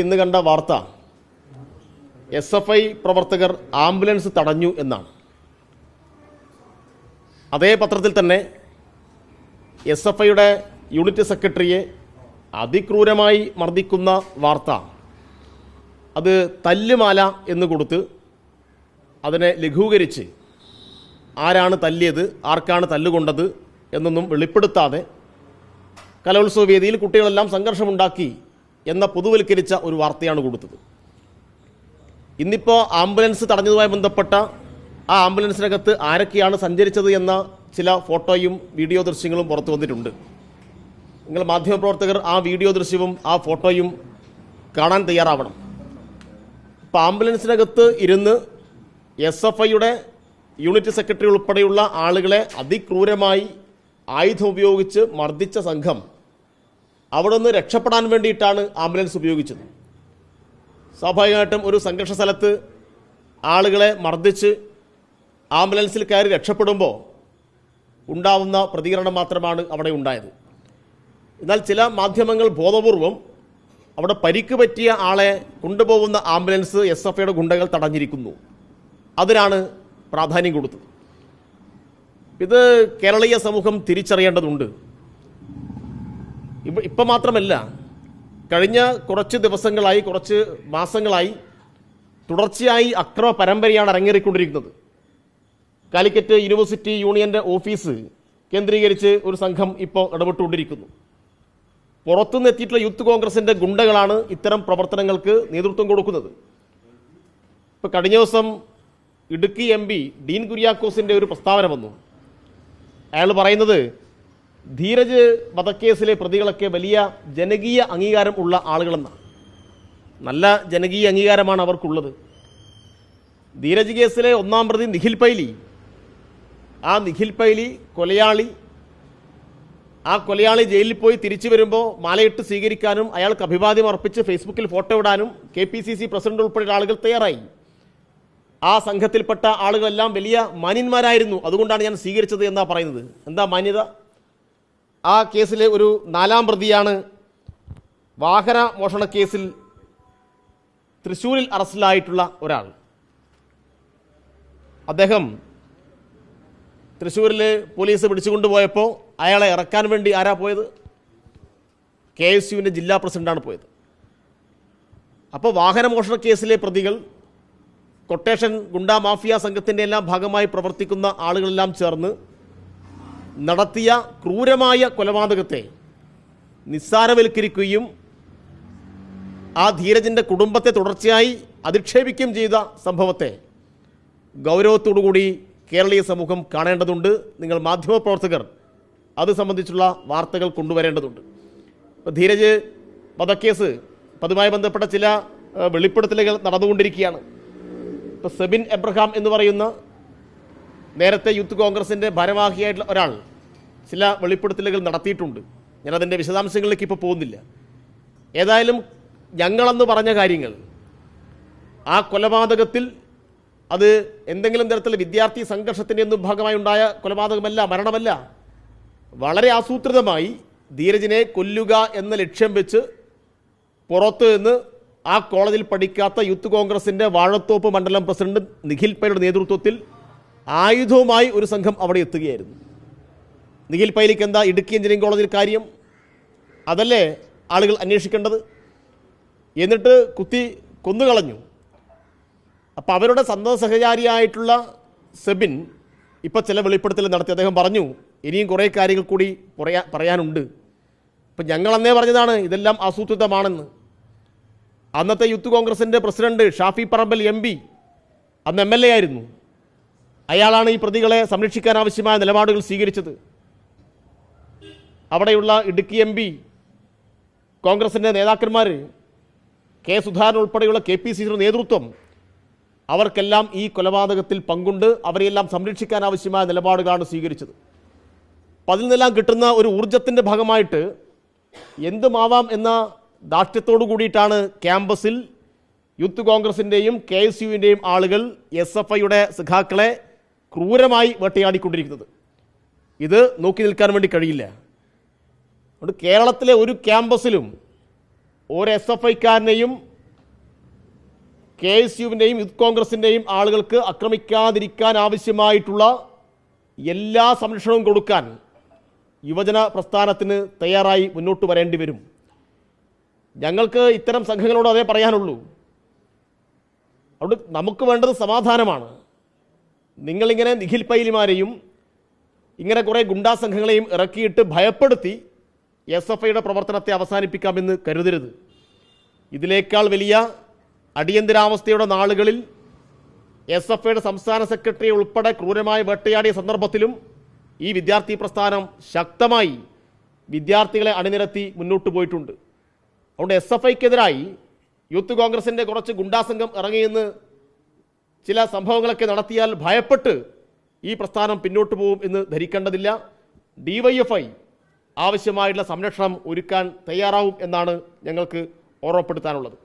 ഇന്ന് കണ്ട വാർത്ത എസ് എഫ് ഐ പ്രവർത്തകർ ആംബുലൻസ് തടഞ്ഞു എന്നാണ്. അതേ പത്രത്തിൽ തന്നെ എസ് എഫ് ഐയുടെ യൂണിറ്റ് സെക്രട്ടറിയെ അതിക്രൂരമായി മർദ്ദിക്കുന്ന വാർത്ത. അത് തല്ലുമാല എന്ന് കൊടുത്ത് അതിനെ ലഘൂകരിച്ച് ആരാണ് തല്ലിയത് ആർക്കാണ് തല്ലുകൊണ്ടത് എന്നൊന്നും വെളിപ്പെടുത്താതെ കലോത്സവ വേദിയിൽ കുട്ടികളെല്ലാം സംഘർഷമുണ്ടാക്കി എന്ന പൊതുവൽക്കരിച്ച ഒരു വാർത്തയാണ് കൊടുത്തത്. ഇന്നിപ്പോൾ ആംബുലൻസ് തടഞ്ഞതുമായി ബന്ധപ്പെട്ട ആ ആംബുലൻസിനകത്ത് ആരൊക്കെയാണ് സഞ്ചരിച്ചത് എന്ന ചില ഫോട്ടോയും വീഡിയോ ദൃശ്യങ്ങളും പുറത്തു വന്നിട്ടുണ്ട്. നിങ്ങൾ മാധ്യമപ്രവർത്തകർ ആ വീഡിയോ ദൃശ്യവും ആ ഫോട്ടോയും കാണാൻ തയ്യാറാവണം. അപ്പോൾ ആംബുലൻസിനകത്ത് ഇരുന്ന് എസ് എഫ് ഐയുടെ യൂണിറ്റ് സെക്രട്ടറി ഉൾപ്പെടെയുള്ള ആളുകളെ അതിക്രൂരമായി ആയുധം ഉപയോഗിച്ച് മർദ്ദിച്ച സംഘം അവിടെ നിന്ന് രക്ഷപ്പെടാൻ വേണ്ടിയിട്ടാണ് ആംബുലൻസ് ഉപയോഗിച്ചത്. സ്വാഭാവികമായിട്ടും ഒരു സംഘർഷ സ്ഥലത്ത് ആളുകളെ മർദ്ദിച്ച് ആംബുലൻസിൽ കയറി രക്ഷപ്പെടുമ്പോൾ ഉണ്ടാവുന്ന പ്രതികരണം മാത്രമാണ് അവിടെ ഉണ്ടായത്. എന്നാൽ ചില മാധ്യമങ്ങൾ ബോധപൂർവം അവിടെ പരിക്ക് പറ്റിയ ആളെ കൊണ്ടുപോകുന്ന ആംബുലൻസ് എസ് എഫ് ഐയുടെ ഗുണ്ടകൾ തടഞ്ഞിരിക്കുന്നു. അതിനാണ് പ്രാധാന്യം കൊടുത്തത്. ഇത് കേരളീയ സമൂഹം തിരിച്ചറിയേണ്ടതുണ്ട്. ഇപ്പം ഇപ്പം മാത്രമല്ല കഴിഞ്ഞ കുറച്ച് ദിവസങ്ങളായി കുറച്ച് മാസങ്ങളായി തുടർച്ചയായി അക്രമ പരമ്പരയാണ് അരങ്ങേറിക്കൊണ്ടിരിക്കുന്നത്. കാലിക്കറ്റ് യൂണിവേഴ്സിറ്റി യൂണിയന്റെ ഓഫീസ് കേന്ദ്രീകരിച്ച് ഒരു സംഘം ഇപ്പോൾ ഇടപെട്ടുകൊണ്ടിരിക്കുന്നു. പുറത്തുനിന്ന് എത്തിയിട്ടുള്ള യൂത്ത് കോൺഗ്രസിന്റെ ഗുണ്ടകളാണ് ഇത്തരം പ്രവർത്തനങ്ങൾക്ക് നേതൃത്വം കൊടുക്കുന്നത്. ഇപ്പൊ കഴിഞ്ഞ ദിവസം ഇടുക്കി എം ഡീൻ കുര്യാക്കോസിന്റെ ഒരു പ്രസ്താവന വന്നു. അയാൾ പറയുന്നത് ധീരജ് വധക്കേസിലെ പ്രതികളൊക്കെ വലിയ ജനകീയ അംഗീകാരം ഉള്ള ആളുകളെന്നാണ്. നല്ല ജനകീയ അംഗീകാരമാണ് അവർക്കുള്ളത്. ധീരജ് കേസിലെ ഒന്നാം പ്രതി നിഖിൽ പൈലി. ആ നിഖിൽ പൈലി കൊലയാളി. ആ കൊലയാളി ജയിലിൽ പോയി തിരിച്ചു വരുമ്പോൾ മാലയിട്ട് സ്വീകരിക്കാനും അയാൾക്ക് അഭിവാദ്യം അർപ്പിച്ച് ഫേസ്ബുക്കിൽ ഫോട്ടോ ഇടാനും K P C C president ഉൾപ്പെടെയുള്ള ആളുകൾ തയ്യാറായി. ആ സംഘത്തിൽപ്പെട്ട ആളുകളെല്ലാം വലിയ മാന്യന്മാരായിരുന്നു. അതുകൊണ്ടാണ് ഞാൻ സ്വീകരിച്ചത് എന്നാണ് പറയുന്നത്. എന്താ മാന്യത? ആ കേസിലെ ഒരു നാലാം പ്രതിയാണ്. വാഹന മോഷണ കേസിൽ തൃശ്ശൂരിൽ അറസ്റ്റിലായിട്ടുള്ള ഒരാൾ. അദ്ദേഹം തൃശ്ശൂരിൽ പോലീസ് പിടിച്ചുകൊണ്ടുപോയപ്പോൾ അയാളെ ഇറക്കാൻ വേണ്ടി ആരാ പോയത്? കെ എസ് യുവിന്റെ ജില്ലാ പ്രസിഡന്റാണ് പോയത്. അപ്പോൾ വാഹനമോഷണ കേസിലെ പ്രതികൾ കൊട്ടേഷൻ ഗുണ്ടാ മാഫിയ സംഘത്തിന്റെ എല്ലാം ഭാഗമായി പ്രവർത്തിക്കുന്ന ആളുകളെല്ലാം ചേർന്ന് നടത്തിയ ക്രൂരമായ കൊലപാതകത്തെ നിസ്സാരവൽക്കരിക്കുകയും ആ ധീരജിന്റെ കുടുംബത്തെ തുടർച്ചയായി അധിക്ഷേപിക്കുകയും ചെയ്ത സംഭവത്തെ ഗൗരവത്തോടുകൂടി കേരളീയ സമൂഹം കാണേണ്ടതുണ്ട്. നിങ്ങൾ മാധ്യമപ്രവർത്തകർ അത് സംബന്ധിച്ചുള്ള വാർത്തകൾ കൊണ്ടുവരേണ്ടതുണ്ട്. ഇപ്പോൾ ധീരജ് വധക്കേസ് അതുമായി ബന്ധപ്പെട്ട ചില വെളിപ്പെടുത്തലുകൾ നടന്നുകൊണ്ടിരിക്കുകയാണ്. ഇപ്പോൾ സെബിൻ എബ്രഹാം എന്ന് പറയുന്ന നേരത്തെ യൂത്ത് കോൺഗ്രസിന്റെ ഭാരവാഹിയായിട്ടുള്ള ഒരാൾ ചില വെളിപ്പെടുത്തലുകൾ നടത്തിയിട്ടുണ്ട്. ഞാനതിന്റെ വിശദാംശങ്ങളിലേക്ക് ഇപ്പോൾ പോകുന്നില്ല. ഏതായാലും ഞങ്ങളെന്ന് പറഞ്ഞ കാര്യങ്ങൾ ആ കൊലപാതകത്തിൽ അത് എന്തെങ്കിലും തരത്തിൽ വിദ്യാർത്ഥി സംഘർഷത്തിന്റെ ഒന്നും ഭാഗമായി ഉണ്ടായ കൊലപാതകമല്ല മരണമല്ല. വളരെ ആസൂത്രിതമായി ധീരജിനെ കൊല്ലുക എന്ന ലക്ഷ്യം വെച്ച് പുറത്ത് നിന്ന് ആ കോളേജിൽ പഠിക്കാത്ത യൂത്ത് കോൺഗ്രസിന്റെ വാഴത്തോപ്പ് മണ്ഡലം പ്രസിഡന്റ് നിഖിൽ പൈയുടെ നേതൃത്വത്തിൽ ആയുധവുമായി ഒരു സംഘം അവിടെ എത്തുകയായിരുന്നു. നിഖിൽ പൈലിക്ക് എന്താ ഇടുക്കി എഞ്ചിനീയറിംഗ് കോളേജിൽ കാര്യം? അതല്ലേ ആളുകൾ അന്വേഷിക്കേണ്ടത്? എന്നിട്ട് കുത്തി കൊന്നുകളഞ്ഞു. അപ്പോൾ അവരുടെ സന്തത സഹചാരിയായിട്ടുള്ള സെബിൻ ഇപ്പോൾ ചില വെളിപ്പെടുത്തൽ നടത്തി. അദ്ദേഹം പറഞ്ഞു ഇനിയും കുറേ കാര്യങ്ങൾ കൂടി പറയാ പറയാനുണ്ട്. ഇപ്പം ഞങ്ങളന്നേ പറഞ്ഞതാണ് ഇതെല്ലാം ആസൂത്രിതമാണെന്ന്. അന്നത്തെ യൂത്ത് കോൺഗ്രസിന്റെ president Shafi Parambil M P അന്ന് എം എൽ എ ആയിരുന്നു. അയാളാണ് ഈ പ്രതികളെ സംരക്ഷിക്കാൻ ആവശ്യമായ നിലപാടുകൾ സ്വീകരിച്ചത്. അവിടെയുള്ള ഇടുക്കി എം പി കോൺഗ്രസിന്റെ നേതാക്കന്മാർ കെ സുധാകരൻ ഉൾപ്പെടെയുള്ള കെ പി സിയുടെ നേതൃത്വം അവർക്കെല്ലാം ഈ കൊലപാതകത്തിൽ പങ്കുണ്ട്. അവരെയെല്ലാം സംരക്ഷിക്കാൻ ആവശ്യമായ നിലപാടുകളാണ് സ്വീകരിച്ചത്. അപ്പം അതിൽ നിന്നെല്ലാം കിട്ടുന്ന ഒരു ഊർജത്തിന്റെ ഭാഗമായിട്ട് എന്തുമാവാം എന്ന ദാഷ്ട്യത്തോടു കൂടിയിട്ടാണ് ക്യാമ്പസിൽ യൂത്ത് കോൺഗ്രസിന്റെയും കെ എസ് യുവിന്റെയും ആളുകൾ എസ് എഫ് ഐയുടെ സഖാക്കളെ ക്രൂരമായി വേട്ടയാടിക്കൊണ്ടിരിക്കുന്നത്. ഇത് നോക്കി നിൽക്കാൻ വേണ്ടി കഴിയില്ല. അതുകൊണ്ട് കേരളത്തിലെ ഒരു ക്യാമ്പസിലും ഒരു എസ് എഫ് ഐക്കാരനെയും കെ എസ് യുവിന്റെയും യൂത്ത് കോൺഗ്രസിന്റെയും ആളുകൾക്ക് ആക്രമിക്കാതിരിക്കാൻ ആവശ്യമായിട്ടുള്ള എല്ലാ സംരക്ഷണവും കൊടുക്കാൻ യുവജന പ്രസ്ഥാനത്തിന് തയ്യാറായി മുന്നോട്ട് വരേണ്ടി വരും. ഞങ്ങൾക്ക് ഇത്തരം സംഘങ്ങളോട് അതേ പറയാനുള്ളൂ. അതുകൊണ്ട് നമുക്ക് വേണ്ടത് സമാധാനമാണ്. നിങ്ങളിങ്ങനെ നിഖിൽ പൈലിമാരെയും ഇങ്ങനെ കുറേ ഗുണ്ടാ സംഘങ്ങളെയും ഇറക്കിയിട്ട് ഭയപ്പെടുത്തി എസ് എഫ് ഐയുടെ പ്രവർത്തനത്തെ അവസാനിപ്പിക്കാമെന്ന് കരുതരുത്. ഇതിലേക്കാൾ വലിയ അടിയന്തരാവസ്ഥയുടെ നാളുകളിൽ എസ് എഫ് ഐയുടെ സംസ്ഥാന സെക്രട്ടറി ഉൾപ്പെടെ ക്രൂരമായി വേട്ടയാടിയ സന്ദർഭത്തിലും ഈ വിദ്യാർത്ഥി പ്രസ്ഥാനം ശക്തമായി വിദ്യാർത്ഥികളെ അണിനിരത്തി മുന്നോട്ട് പോയിട്ടുണ്ട്. അതുകൊണ്ട് എസ് എഫ് ഐക്കെതിരായി യൂത്ത് കോൺഗ്രസിന്റെ കുറച്ച് ഗുണ്ടാസംഘം ഇറങ്ങിയെന്ന് ചില സംഭവങ്ങളൊക്കെ നടത്തിയാൽ ഭയപ്പെട്ട് ഈ പ്രസ്ഥാനം പിന്നോട്ട് പോകും എന്ന് ധരിക്കേണ്ടതില്ല. ഡിവൈഎഫ്ഐ ആവശ്യമായിട്ടുള്ള സംരക്ഷണം ഒരുക്കാൻ തയ്യാറാവും എന്നാണ് ഞങ്ങൾക്ക് ഓർമ്മപ്പെടുത്താനുള്ളത്